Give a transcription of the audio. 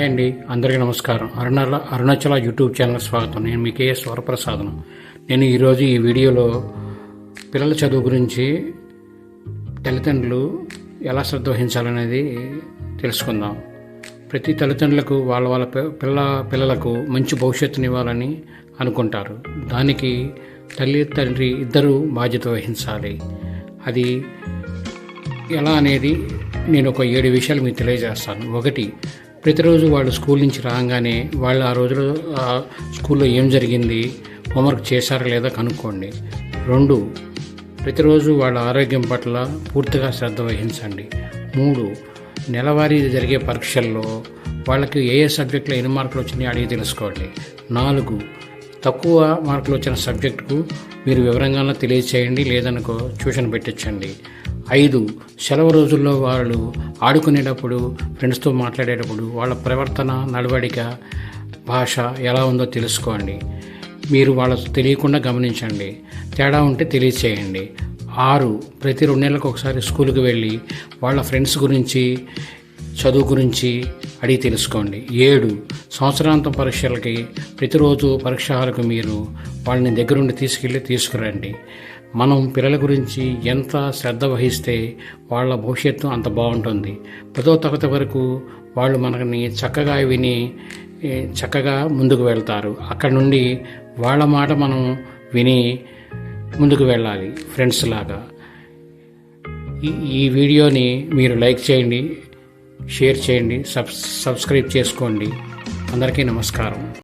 Hi అండి. అందరికీ నమస్కారం. అరుణాల అరుణాచల యూట్యూబ్ ఛానల్ స్వాగతం. నేను మీ కేఎస్ వరప్రసాదను నేను ఈరోజు ఈ వీడియోలో పిల్లల చదువు గురించి తల్లిదండ్రులు ఎలా శ్రద్ధ వహించాలనేది తెలుసుకుందాం. ప్రతి తల్లిదండ్రులకు వాళ్ళ వాళ్ళ పిల్ల పిల్లలకు మంచి భవిష్యత్తునివ్వాలని అనుకుంటారు. దానికి తల్లి తండ్రి ఇద్దరూ బాధ్యత వహించాలి. అది ఎలా అనేది నేను ఒక ఏడు విషయాలు మీకు తెలియజేస్తాను. ఒకటి ప్రతిరోజు వాళ్ళు స్కూల్ నుంచి రాగానే వాళ్ళు ఆ రోజులో స్కూల్లో ఏం జరిగింది హోంవర్క్ చేశారా లేదా కనుక్కోండి. రెండు ప్రతిరోజు వాళ్ళ ఆరోగ్యం పట్ల పూర్తిగా శ్రద్ధ వహించండి. మూడు నెలవారీ జరిగే పరీక్షల్లో వాళ్ళకి ఏ ఏ సబ్జెక్టులో ఎన్ని మార్కులు వచ్చినాయి అడిగి తెలుసుకోండి. నాలుగు తక్కువ మార్కులు వచ్చిన సబ్జెక్టుకు మీరు వివరంగా తెలియచేయండి లేదనుకో ట్యూషన్ పెట్టించండి. ఐదు సెలవు రోజుల్లో వాళ్ళు ఆడుకునేటప్పుడు ఫ్రెండ్స్తో మాట్లాడేటప్పుడు వాళ్ళ ప్రవర్తన నడవడిక భాష ఎలా ఉందో తెలుసుకోండి. మీరు వాళ్ళకు తెలియకుండా గమనించండి. తేడా ఉంటే తెలియచేయండి. ఆరు ప్రతి రెండు నెలలకు ఒకసారి స్కూల్కి వెళ్ళి వాళ్ళ ఫ్రెండ్స్ గురించి చదువు గురించి అడిగి తెలుసుకోండి. ఏడు సంవత్సరాంతం పరీక్షలకి ప్రతిరోజు పరీక్ష హాలకు మీరు వాళ్ళని దగ్గరుండి తీసుకెళ్ళి తీసుకురండి. మనం పిల్లల గురించి ఎంత శ్రద్ధ వహిస్తే వాళ్ళ భవిష్యత్తు అంత బాగుంటుంది. పదో తరగతి వరకు వాళ్ళు మనని చక్కగా విని చక్కగా ముందుకు వెళ్తారు. అక్కడ నుండి వాళ్ళ మాట మనం విని ముందుకు వెళ్ళాలి ఫ్రెండ్స్ లాగా. ఈ ఈ వీడియోని మీరు లైక్ చేయండి. షేర్ చేయండి సబ్ సబ్స్క్రైబ్ చేసుకోండి. అందరికీ నమస్కారం.